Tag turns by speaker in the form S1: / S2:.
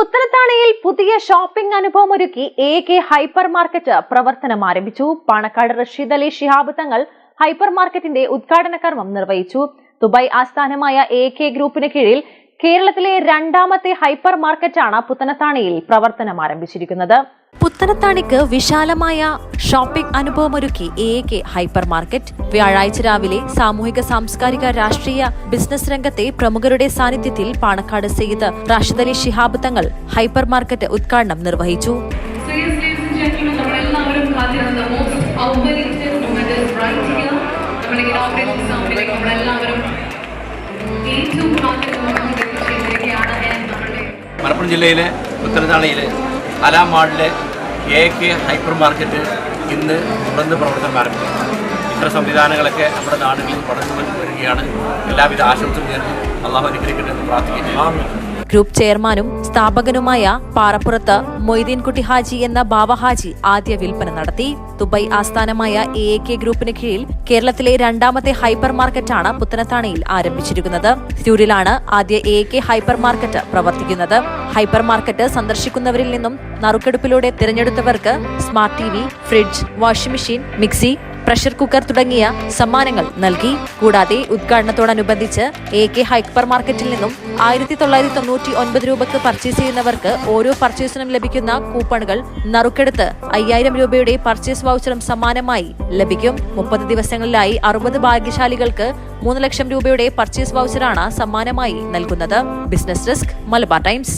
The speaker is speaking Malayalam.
S1: പുത്തനത്താണിയിൽ പുതിയ ഷോപ്പിംഗ് അനുഭവം ഒരുക്കി എ കെ ഹൈപ്പർ മാർക്കറ്റ് പ്രവർത്തനം ആരംഭിച്ചു. പാണക്കാട് റഷീദ് അലി ഷിഹാബ് തങ്ങൾ ഹൈപ്പർ മാർക്കറ്റിന്റെ ഉദ്ഘാടന കർമ്മം നിർവഹിച്ചു. ദുബായ് ആസ്ഥാനമായ എ കെ ഗ്രൂപ്പിന് കീഴിൽ കേരളത്തിലെ രണ്ടാമത്തെ ഹൈപ്പർ മാർക്കറ്റാണ് പുത്തനത്താണിയിൽ പ്രവർത്തനം ആരംഭിച്ചിരിക്കുന്നത്. പുത്തനത്താണിക്ക് വിശാലമായ ഷോപ്പിംഗ് അനുഭവമൊരുക്കി എ കെ ഹൈപ്പർ മാർക്കറ്റ്. വ്യാഴാഴ്ച രാവിലെ സാമൂഹിക സാംസ്കാരിക രാഷ്ട്രീയ ബിസിനസ് രംഗത്തെ പ്രമുഖരുടെ സാന്നിധ്യത്തിൽ പാണക്കാട് സെയ്ത് റാഷിദ് അലി ശിഹാബ് തങ്ങൾ ഹൈപ്പർ മാർക്കറ്റ് ഉദ്ഘാടനം നിർവഹിച്ചു.
S2: മലപ്പുറം ജില്ലയിലെ ഉത്തരത്താണിയിലെ അലാം വാർഡിലെ എ കെ ഹൈപ്പർ മാർക്കറ്റ് ഇന്ന് തുറന്ന് പ്രവർത്തനം ആരംഭിച്ചു ഇത്തരം സംവിധാനങ്ങളൊക്കെ നമ്മുടെ നാടുകളിൽ വളർന്നു വരികയാണ്. എല്ലാവിധ ആശംസകളും നേർന്ന് അള്ളാഹു അനുഗ്രഹിക്കട്ടെ എന്ന് പ്രാർത്ഥിക്കുന്നു.
S1: ഗ്രൂപ്പ് ചെയർമാനും സ്ഥാപകനുമായ പാറപ്പുറത്ത് മൊയ്തീൻകുട്ടി ഹാജി എന്ന ബാബ ഹാജി ആദ്യ വിൽപ്പന നടത്തി. ദുബായ് ആസ്ഥാനമായ എ എ കെ ഗ്രൂപ്പിന് കീഴിൽ കേരളത്തിലെ രണ്ടാമത്തെ ഹൈപ്പർ മാർക്കറ്റാണ് പുത്തനത്താണിയിൽ ആരംഭിച്ചിരിക്കുന്നത്. തിരൂരിലാണ് ആദ്യ എ കെ ഹൈപ്പർ മാർക്കറ്റ് പ്രവർത്തിക്കുന്നത്. ഹൈപ്പർ മാർക്കറ്റ് സന്ദർശിക്കുന്നവരിൽ നിന്നും നറുക്കെടുപ്പിലൂടെ തിരഞ്ഞെടുത്തവർക്ക് smart T fridge washing machine mixie pressure cooker തുടങ്ങിയ സമ്മാനങ്ങൾ നൽകി. കൂടാതെ ഉദ്ഘാടനത്തോടനുബന്ധിച്ച് എ കെ ഹൈപ്പർ മാർക്കറ്റിൽ നിന്നും ആയിരത്തി തൊള്ളായിരത്തി തൊണ്ണൂറ്റി ഒൻപത് രൂപക്ക് പർച്ചേസ് ചെയ്യുന്നവർക്ക് ഓരോ പർച്ചേസിനും ലഭിക്കുന്ന കൂപ്പണുകൾ നറുക്കെടുത്ത് അയ്യായിരം രൂപയുടെ പർച്ചേസ് വൗച്ചറും സമ്മാനമായി ലഭിക്കും. മുപ്പത് ദിവസങ്ങളിലായി അറുപത് ഭാഗ്യശാലികൾക്ക് മൂന്ന് ലക്ഷം രൂപയുടെ പർച്ചേസ് വൗച്ചറാണ് സമ്മാനമായി നൽകുന്നത്. Business desk Malabar times